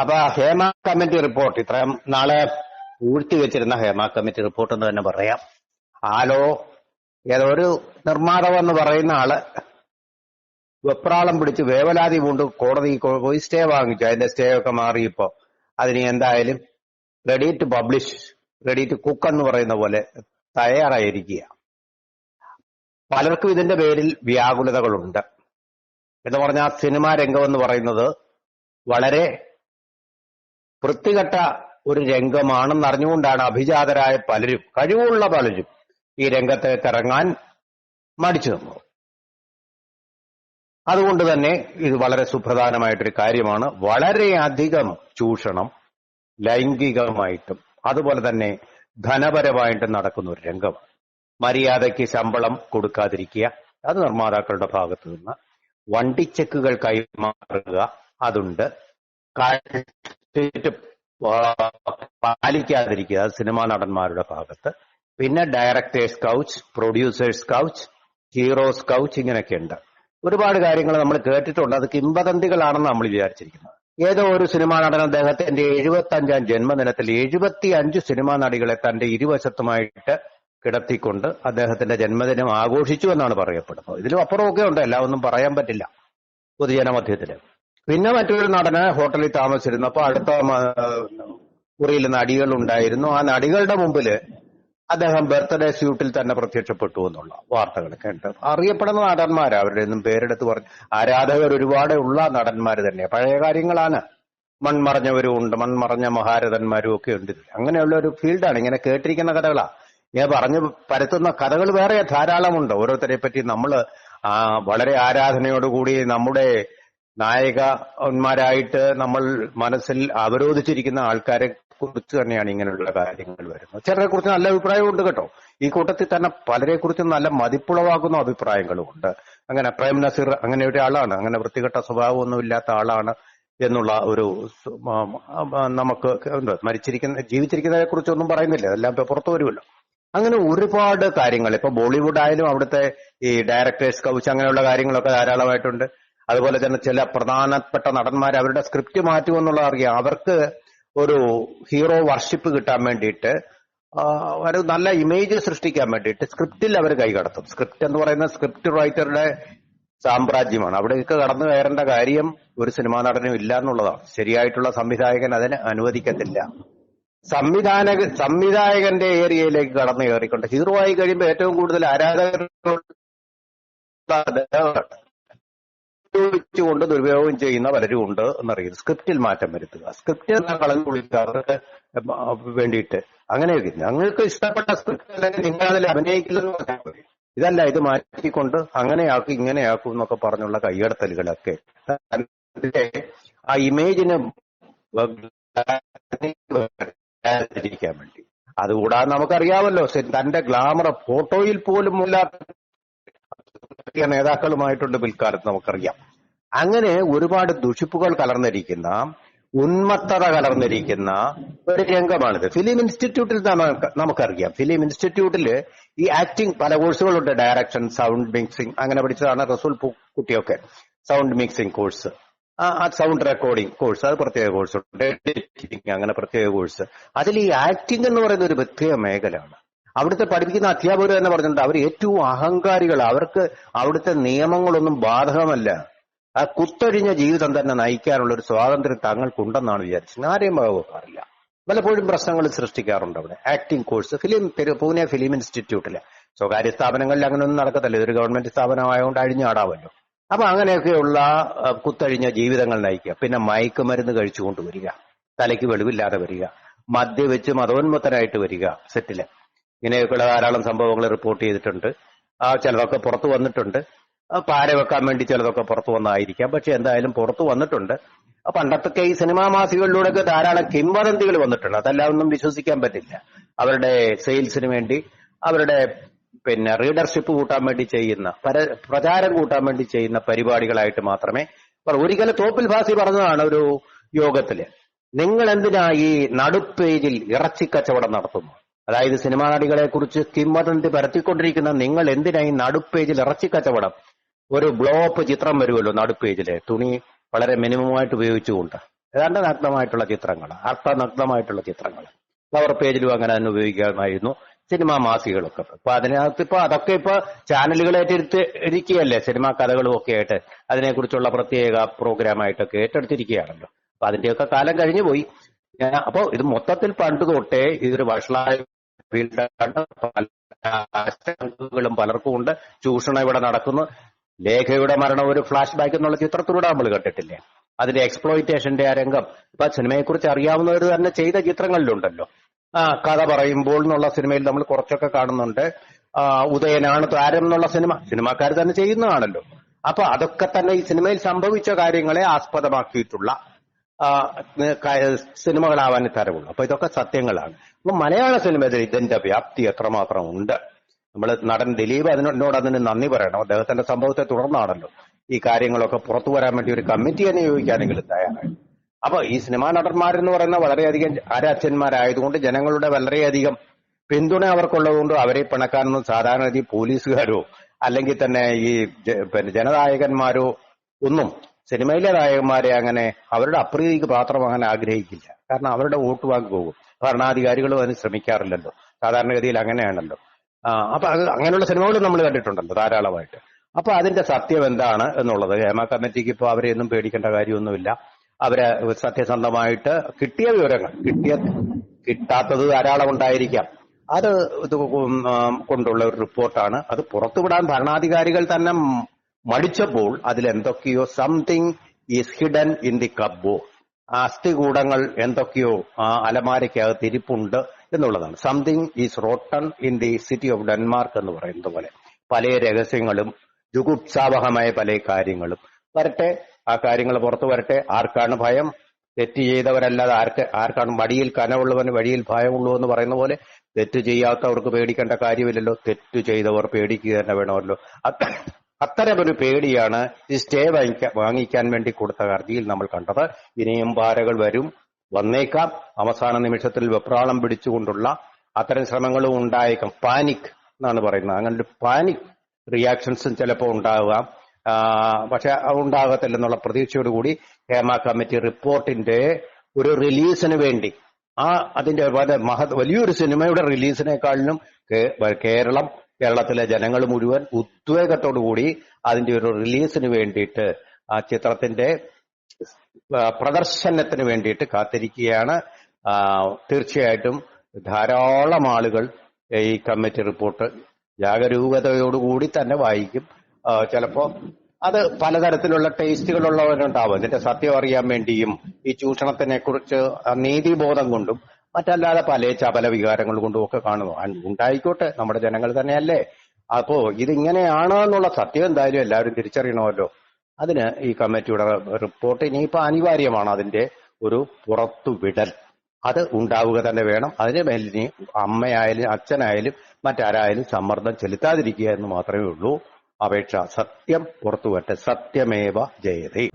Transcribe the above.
അപ്പൊ Hema committee report ഇത്രയും നാളെ ഊഴ്ത്തി വെച്ചിരുന്ന ഹേമ കമ്മിറ്റി റിപ്പോർട്ട് എന്ന് തന്നെ പറയാം. ആലോ ഏതോ ഒരു നിർമ്മാതാവ് എന്ന് പറയുന്ന ആൾ വെപ്രാളം പിടിച്ച് വേവലാതി കൊണ്ട് കോടതി പോയി സ്റ്റേ വാങ്ങിച്ചു. അതിന്റെ സ്റ്റേ ഒക്കെ മാറിയപ്പോ അതിന് എന്തായാലും ready to publish ready to cook എന്ന് പറയുന്ന പോലെ തയ്യാറായിരിക്കുക. പലർക്കും ഇതിന്റെ പേരിൽ വ്യാകുലതകളുണ്ട്. എന്ന് പറഞ്ഞാൽ സിനിമാ രംഗം എന്ന് പറയുന്നത് വളരെ വൃത്തികെട്ട ഒരു രംഗമാണെന്ന് അറിഞ്ഞുകൊണ്ടാണ് അഭിജാതരായ പലരും കഴിവുള്ള പലരും ഈ രംഗത്തേക്ക് ഇറങ്ങാൻ മടിച്ചു നിന്നത്. അതുകൊണ്ട് തന്നെ ഇത് വളരെ സുപ്രധാനമായിട്ടൊരു കാര്യമാണ്. വളരെയധികം ചൂഷണം ലൈംഗികമായിട്ടും അതുപോലെ തന്നെ ധനപരമായിട്ടും നടക്കുന്ന ഒരു രംഗം. മര്യാദയ്ക്ക് ശമ്പളം കൊടുക്കാതിരിക്കുക അത് നിർമ്മാതാക്കളുടെ ഭാഗത്തു നിന്ന്. വണ്ടിച്ചെക്കുകൾ കൈമാറുക അതുണ്ട്. കാഴ്ച പാലിക്കാതിരിക്കുക. സിനിമാ നടന്മാരുടെ ഭാഗത്ത്. പിന്നെ directors couch producers couch heroes couch ഇങ്ങനെയൊക്കെ ഉണ്ട് ഒരുപാട് കാര്യങ്ങൾ നമ്മൾ കേട്ടിട്ടുണ്ട്. അത് കിംവദന്തികളാണെന്ന് നമ്മൾ വിചാരിച്ചിരിക്കുന്നത് ഏതോ ഒരു സിനിമാ നടൻ അദ്ദേഹത്തിന്റെ എഴുപത്തി അഞ്ചാം ജന്മദിനത്തിൽ എഴുപത്തി അഞ്ച് സിനിമാ നടികളെ തന്റെ ഇരുവശത്തുമായിട്ട് കിടത്തിക്കൊണ്ട് അദ്ദേഹത്തിന്റെ ജന്മദിനം ആഘോഷിച്ചു എന്നാണ് പറയപ്പെടുന്നത്. ഇതിലും അപ്പുറമൊക്കെ ഉണ്ട്. എല്ലാം ഒന്നും പറയാൻ പറ്റില്ല. പൊതുജനമധ്യത്തിൽ. പിന്നെ മറ്റൊരു നടന് ഹോട്ടലിൽ താമസിച്ചിരുന്നു. അപ്പോൾ അടുത്ത മുറിയിൽ നടികൾ ഉണ്ടായിരുന്നു. ആ നടികളുടെ മുമ്പിൽ അദ്ദേഹം ബർത്ത്ഡേ സ്യൂട്ടിൽ തന്നെ പ്രത്യക്ഷപ്പെട്ടു എന്നുള്ള വാർത്തകൾ ഉണ്ട് അറിയപ്പെടുന്ന നടന്മാരാ അവരുടെ ഒന്നും പേരെടുത്ത് പറഞ്ഞു ആരാധകർ ഒരുപാട് ഉള്ള നടന്മാർ തന്നെയാണ് പഴയ കാര്യങ്ങളാണ്. മൺമറഞ്ഞവരും ഉണ്ട് മൺമറഞ്ഞ മഹാരഥന്മാരും ഒക്കെ ഉണ്ട്. അങ്ങനെയുള്ള ഒരു ഫീൽഡാണ്. ഇങ്ങനെ കേട്ടിരിക്കുന്ന കഥകളാ. ഞാൻ പറഞ്ഞു പരത്തുന്ന കഥകൾ വേറെ ധാരാളമുണ്ട്. ഓരോരുത്തരെ പറ്റി നമ്മൾ വളരെ ആരാധനയോടുകൂടി നമ്മുടെ നായകന്മാരായിട്ട് നമ്മൾ മനസ്സിൽ അവരോധിച്ചിരിക്കുന്ന ആൾക്കാരെ കുറിച്ച് തന്നെയാണ് ഇങ്ങനെയുള്ള കാര്യങ്ങൾ വരുന്നത്. ചിലരെ കുറിച്ച് നല്ല അഭിപ്രായമുണ്ട് കേട്ടോ. ഈ കൂട്ടത്തിൽ തന്നെ പലരെ കുറിച്ച് നല്ല മതിപ്പുളവാക്കുന്ന അഭിപ്രായങ്ങളും ഉണ്ട്. അങ്ങനെ പ്രേം നസീർ അങ്ങനെ ഒരാളാണ് അങ്ങനെ വൃത്തികെട്ട സ്വഭാവമൊന്നും ഇല്ലാത്ത ആളാണ് എന്നുള്ള ഒരു നമുക്ക്. മരിച്ചിരിക്കുന്ന ജീവിച്ചിരിക്കുന്നതിനെ കുറിച്ചൊന്നും പറയുന്നില്ല. അതെല്ലാം പുറത്തു വരുമല്ലോ. അങ്ങനെ ഒരുപാട് കാര്യങ്ങൾ. ഇപ്പൊ ബോളിവുഡ് ആയാലും അവിടുത്തെ ഈ ഡയറക്ടേഴ്സ് കൗച്ച് അങ്ങനെയുള്ള കാര്യങ്ങളൊക്കെ ധാരാളമായിട്ടുണ്ട്. അതുപോലെ തന്നെ ചില പ്രധാനപ്പെട്ട നടന്മാർ അവരുടെ സ്ക്രിപ്റ്റ് മാറ്റുമെന്നുള്ളത് അറിയാം. അവർക്ക് ഒരു ഹീറോ വർഷിപ്പ് കിട്ടാൻ വേണ്ടിയിട്ട് ഒരു നല്ല ഇമേജ് സൃഷ്ടിക്കാൻ വേണ്ടിയിട്ട് സ്ക്രിപ്റ്റിൽ അവർ കൈകടത്തും സ്ക്രിപ്റ്റ് എന്ന് പറയുന്ന സ്ക്രിപ്റ്റ് റൈറ്ററുടെ സാമ്രാജ്യമാണ്. അവിടേക്ക് കടന്നു കയറേണ്ട കാര്യം ഒരു സിനിമാ നടനും ഇല്ല എന്നുള്ളതാണ്. ശരിയായിട്ടുള്ള സംവിധായകൻ അതിന് അനുവദിക്കത്തില്ല. സംവിധാന സംവിധായകന്റെ ഏരിയയിലേക്ക് കടന്നു കയറിക്കൊണ്ട് ഹീറോ ആയി കഴിയുമ്പോൾ ഏറ്റവും കൂടുതൽ അദ്ദേഹമാണ്. ഉപയോഗിച്ചുകൊണ്ട് ദുരുപയോഗം ചെയ്യുന്ന പലരും ഉണ്ട് എന്നറിയുന്നു സ്ക്രിപ്റ്റിൽ മാറ്റം വരുത്തുക. സ്ക്രിപ്റ്റ് കളഞ്ഞു കുളിക്കുക അവർക്ക് വേണ്ടിയിട്ട്. അങ്ങനെയൊക്കെ ഞങ്ങൾക്ക് ഇഷ്ടപ്പെട്ട സ്ക്രിപ്റ്റ് അല്ലെങ്കിൽ നിങ്ങൾ അതിൽ അഭിനയിക്കില്ലെന്ന് പറഞ്ഞാൽ മതി. ഇതല്ല ഇത് മാറ്റിക്കൊണ്ട് അങ്ങനെയാക്കും ഇങ്ങനെയാക്കും എന്നൊക്കെ പറഞ്ഞുള്ള കൈകടത്തലുകളൊക്കെ ആ ഇമേജിന് വേണ്ടി. അതുകൂടാതെ നമുക്കറിയാമല്ലോ തന്റെ ഗ്ലാമർ ഫോട്ടോയിൽ പോലും ഇല്ലാത്ത രാഷ്ട്രീയ നേതാക്കളുമായിട്ടുണ്ട് പിൽക്കാലത്ത് നമുക്കറിയാം. അങ്ങനെ ഒരുപാട് ദുഷിപ്പുകൾ കലർന്നിരിക്കുന്ന ഉന്മത്തത കലർന്നിരിക്കുന്ന ഒരു രംഗമാണിത്. ഫിലിം ഇൻസ്റ്റിറ്റ്യൂട്ടിൽ നമുക്ക് നമുക്കറിയാം. ഫിലിം ഇൻസ്റ്റിറ്റ്യൂട്ടിൽ ഈ ആക്ടിംഗ് പല കോഴ്സുകളുണ്ട്. ഡയറക്ഷൻ സൗണ്ട് മിക്സിംഗ് അങ്ങനെ പഠിച്ചതാണ് റസൂൽ കുട്ടിയൊക്കെ സൗണ്ട് മിക്സിംഗ് കോഴ്സ്. ആ സൗണ്ട് റെക്കോർഡിംഗ് കോഴ്സ് അത് പ്രത്യേക കോഴ്സ് ഉണ്ട് അങ്ങനെ പ്രത്യേക കോഴ്സ്. അതിൽ ഈ ആക്ടിംഗ് എന്ന് പറയുന്ന ഒരു പ്രത്യേക മേഖലയാണ്. അവിടുത്തെ പഠിപ്പിക്കുന്ന അധ്യാപകർ തന്നെ പറഞ്ഞിട്ടുണ്ട് അവർ ഏറ്റവും അഹങ്കാരികൾ അവർക്ക് അവിടുത്തെ നിയമങ്ങളൊന്നും ബാധകമല്ല. ആ കുത്തൊഴിഞ്ഞ ജീവിതം തന്നെ നയിക്കാനുള്ള ഒരു സ്വാതന്ത്ര്യം തങ്ങൾക്കുണ്ടെന്നാണ് വിചാരിച്ചത്. ആരെയും വകവെക്കാറില്ല പലപ്പോഴും പ്രശ്നങ്ങൾ സൃഷ്ടിക്കാറുണ്ട് അവിടെ. Acting course film Pune film ഇൻസ്റ്റിറ്റ്യൂട്ടിൽ സ്വകാര്യ സ്ഥാപനങ്ങളിൽ അങ്ങനെയൊന്നും നടക്കത്തില്ല. ഇതൊരു ഗവൺമെന്റ് സ്ഥാപനമായതുകൊണ്ട് അഴിഞ്ഞാടാവല്ലോ. അപ്പൊ അങ്ങനെയൊക്കെയുള്ള കുത്തഴിഞ്ഞ ജീവിതങ്ങൾ നയിക്കുക. പിന്നെ മയക്കുമരുന്ന് കഴിച്ചുകൊണ്ട് വരിക. തലയ്ക്ക് വെളിവില്ലാതെ വരിക. മദ്യവെച്ച് മതോന്മത്തനായിട്ട് വരിക. സെറ്റിൽ. ഇങ്ങനെയൊക്കെയുള്ള ധാരാളം സംഭവങ്ങൾ റിപ്പോർട്ട് ചെയ്തിട്ടുണ്ട്. ആ ചിലതൊക്കെ പുറത്തു വന്നിട്ടുണ്ട്. പാര വെക്കാൻ വേണ്ടി ചിലതൊക്കെ പുറത്തു വന്നായിരിക്കാം. പക്ഷെ എന്തായാലും പുറത്തു വന്നിട്ടുണ്ട്. പണ്ടത്തൊക്കെ ഈ സിനിമാ മാസികകളിലൂടെയൊക്കെ ധാരാളം കിംവദന്തികൾ വന്നിട്ടുണ്ട്. അതെല്ലാം ഒന്നും വിശ്വസിക്കാൻ പറ്റില്ല. അവരുടെ സെയിൽസിന് വേണ്ടി അവരുടെ പിന്നെ റീഡർഷിപ്പ് കൂട്ടാൻ വേണ്ടി ചെയ്യുന്ന പര- പ്രചാരം കൂട്ടാൻ വേണ്ടി ചെയ്യുന്ന പരിപാടികളായിട്ട് മാത്രമേ ഒരിക്കലും തോപ്പിൽ ഭാസി പറഞ്ഞതാണ് ഒരു യോഗത്തിൽ. നിങ്ങൾ എന്തിനാ ഈ നടുപ്പേജിൽ ഇറച്ചി കച്ചവടം നടത്തുന്നു അതായത് സിനിമാ നടികളെ കുറിച്ച് കിംവദന്തി പരത്തിക്കൊണ്ടിരിക്കുന്ന നിങ്ങൾ എന്തിനായി നടുപ്പേജിൽ ഇറച്ചി കച്ചവടം ഒരു ബ്ലോപ്പ് ചിത്രം വരുമല്ലോ നടുപ്പേജിൽ. തുണി വളരെ മിനിമമായിട്ട് ഉപയോഗിച്ചുകൊണ്ട്. ഏതാണ്ട് നഗ്നമായിട്ടുള്ള ചിത്രങ്ങൾ അർത്ഥനഗ്നമായിട്ടുള്ള ചിത്രങ്ങൾ. കവർ പേജിലും അങ്ങനെ തന്നെ ഉപയോഗിക്കാമായിരുന്നു സിനിമാ മാസികകളൊക്കെ. അപ്പൊ അതിനകത്ത് ഇപ്പൊ അതൊക്കെ ഇപ്പൊ ചാനലുകളായിട്ട് ഏറ്റെടുത്ത് ഇരിക്കുകയല്ലേ? സിനിമാ കഥകളും ഒക്കെ ആയിട്ട് അതിനെക്കുറിച്ചുള്ള പ്രത്യേക പ്രോഗ്രാം ആയിട്ടൊക്കെ ഏറ്റെടുത്തിരിക്കുകയാണല്ലോ. അപ്പൊ അതിന്റെയൊക്കെ കാലം കഴിഞ്ഞു പോയി അപ്പോ ഇത് മൊത്തത്തിൽ പണ്ട് തൊട്ടേ ഇതൊരു വഷളായ ഫീൽഡാണ് പലർക്കും ഉണ്ട്. ചൂഷണം ഇവിടെ നടക്കുന്നു. ലേഖയുടെ മരണം ഒരു ഫ്ലാഷ് ബാക്ക് എന്നുള്ള ചിത്രത്തിലൂടെ നമ്മൾ കണ്ടിട്ടില്ലേ? അതിന്റെ എക്സ്പ്ലോയിറ്റേഷന്റെ ആ രംഗം. ഇപ്പൊ സിനിമയെക്കുറിച്ച് അറിയാവുന്നവർ തന്നെ ചെയ്ത ചിത്രങ്ങളിലുണ്ടല്ലോ. ആ കഥ പറയുമ്പോൾ എന്നുള്ള സിനിമയിൽ നമ്മൾ കുറച്ചൊക്കെ കാണുന്നുണ്ട്. ഉദയനാണ് താരം എന്നുള്ള സിനിമ. സിനിമാക്കാർ തന്നെ ചെയ്യുന്നതാണല്ലോ. അപ്പൊ അതൊക്കെ തന്നെ ഈ സിനിമയിൽ സംഭവിച്ച കാര്യങ്ങളെ ആസ്പദമാക്കിയിട്ടുള്ള സിനിമകളാവാൻ തരവുള്ളൂ അപ്പൊ ഇതൊക്കെ സത്യങ്ങളാണ്. അപ്പൊ മലയാള സിനിമയിൽ ഇതിന്റെ വ്യാപ്തി എത്രമാത്രം ഉണ്ട്? നമ്മൾ നടൻ ദിലീപ് അതിനോട് അതിന് നന്ദി പറയണം. അദ്ദേഹത്തിന്റെ സംഭവത്തെ തുടർന്നാണല്ലോ ഈ കാര്യങ്ങളൊക്കെ പുറത്തു വരാൻ വേണ്ടി ഒരു കമ്മിറ്റിയെ നിയോഗിക്കാനെങ്കിലും തയ്യാറായി. അപ്പൊ ഈ സിനിമാ നടന്മാരെന്ന് പറയുന്ന വളരെയധികം ആരാച്ചന്മാരായതുകൊണ്ട് ജനങ്ങളുടെ വളരെയധികം പിന്തുണ അവർക്കുള്ളതുകൊണ്ട് അവരെ പിണക്കാനൊന്നും സാധാരണ രീതി പോലീസുകാരോ അല്ലെങ്കിൽ തന്നെ ഈ പിന്നെ ജനനായകന്മാരോ ഒന്നും സിനിമയിലെ നായകന്മാരെ അങ്ങനെ അവരുടെ അപ്രീതിക്ക് പാത്രമാകാൻ ആഗ്രഹിക്കില്ല. കാരണം അവരുടെ വോട്ട് വാങ്ങി പോകും. ഭരണാധികാരികളും അതിന് ശ്രമിക്കാറില്ലല്ലോ. സാധാരണഗതിയിൽ അങ്ങനെയാണല്ലോ. അപ്പൊ അത് അങ്ങനെയുള്ള സിനിമകളും നമ്മൾ കണ്ടിട്ടുണ്ടല്ലോ ധാരാളമായിട്ട്. അപ്പൊ അതിന്റെ സത്യം എന്താണ് എന്നുള്ളത്? ഹേമ കമ്മിറ്റിക്ക് ഇപ്പൊ അവരെയൊന്നും പേടിക്കേണ്ട കാര്യമൊന്നുമില്ല. അവരെ സത്യസന്ധമായിട്ട് കിട്ടിയ വിവരങ്ങൾ കിട്ടിയ കിട്ടാത്തത് ധാരാളം ഉണ്ടായിരിക്കാം. അത് കൊണ്ടുള്ള ഒരു റിപ്പോർട്ടാണ്. അത് പുറത്തുവിടാൻ ഭരണാധികാരികൾ തന്നെ മടിച്ചപ്പോൾ അതിൽ എന്തൊക്കെയോ something is hidden in the cupboard അസ്ഥികൂടങ്ങൾ എന്തൊക്കെയോ ആ അലമാരയ്ക്കകത്ത് ഇരിപ്പുണ്ട് എന്നുള്ളതാണ്. Something is rotten in the city of Denmark എന്ന് പറയുന്നത് പോലെ. പല രഹസ്യങ്ങളും ജുഗുപ്സാവഹമായ പല കാര്യങ്ങളും. വരട്ടെ ആ കാര്യങ്ങൾ പുറത്തു വരട്ടെ. ആർക്കാണ് ഭയം? തെറ്റ് ചെയ്തവരല്ലാതെ ആർക്ക് ആർക്കാണ് മടിയിൽ കനവുള്ളവന് വഴിയിൽ ഭയമുള്ളൂ എന്ന് പറയുന്ന പോലെ തെറ്റ് ചെയ്യാത്തവർക്ക് പേടിക്കേണ്ട കാര്യമില്ലല്ലോ. തെറ്റ് ചെയ്തവർ പേടിക്കുക തന്നെ വേണമല്ലോ. അത്തരമൊരു പേടിയാണ് ഈ സ്റ്റേ വാങ്ങിക്കാൻ വേണ്ടി കൊടുത്ത ഹർജിയിൽ നമ്മൾ കണ്ടത്. ഇനിയും പാരകൾ വരും. വന്നേക്കാം. അവസാന നിമിഷത്തിൽ വെപ്രാളം പിടിച്ചുകൊണ്ടുള്ള അത്തരം ശ്രമങ്ങളും ഉണ്ടായേക്കാം. പാനിക് എന്നാണ് പറയുന്നത്. അങ്ങനെ ഒരു പാനിക് റിയാക്ഷൻസും ചിലപ്പോൾ ഉണ്ടാകാം ആ, പക്ഷെ ഉണ്ടാകത്തില്ലെന്നുള്ള പ്രതീക്ഷയോടുകൂടി ഹേമ കമ്മിറ്റി റിപ്പോർട്ടിന്റെ ഒരു റിലീസിന് വേണ്ടി ആ അതിന്റെ മഹത് വലിയൊരു സിനിമയുടെ റിലീസിനേക്കാളിലും കേരളം കേരളത്തിലെ ജനങ്ങൾ മുഴുവൻ ഉദ്വേഗത്തോടുകൂടി അതിന്റെ ഒരു റിലീസിന് വേണ്ടിയിട്ട് ആ ചിത്രത്തിന്റെ പ്രദർശനത്തിന് വേണ്ടിയിട്ട് കാത്തിരിക്കുകയാണ്. തീർച്ചയായിട്ടും ധാരാളം ആളുകൾ ഈ കമ്മിറ്റി റിപ്പോർട്ട് ജാഗരൂകതയോടുകൂടി തന്നെ വായിക്കും. ചിലപ്പോ അത് പലതരത്തിലുള്ള ടേസ്റ്റുകളുള്ളവരുണ്ടാവും. ഇതിന്റെ സത്യം അറിയാൻ വേണ്ടിയും ഈ ചൂഷണത്തിനെ കുറിച്ച് നീതിബോധം കൊണ്ടും മറ്റല്ലാതെ പല ചപല വികാരങ്ങൾ കൊണ്ടും ഒക്കെ കാണുന്നു. ഉണ്ടായിക്കോട്ടെ. നമ്മുടെ ജനങ്ങൾ തന്നെയല്ലേ. അപ്പോ ഇതിങ്ങനെയാണോ എന്നുള്ള സത്യം എന്തായാലും എല്ലാവരും തിരിച്ചറിയണമല്ലോ. അതിന് ഈ കമ്മിറ്റിയുടെ റിപ്പോർട്ട് ഇനിയിപ്പോ അനിവാര്യമാണ് അതിന്റെ ഒരു പുറത്തുവിടൽ അത് ഉണ്ടാവുക തന്നെ വേണം. അതിന് മേലിൽ അമ്മയായാലും അച്ഛനായാലും മറ്റാരായാലും സമ്മർദ്ദം ചെലുത്താതിരിക്കുക എന്ന് മാത്രമേ ഉള്ളൂ. അപേക്ഷ സത്യം പുറത്തുവരട്ടെ സത്യമേവ ജയതേ.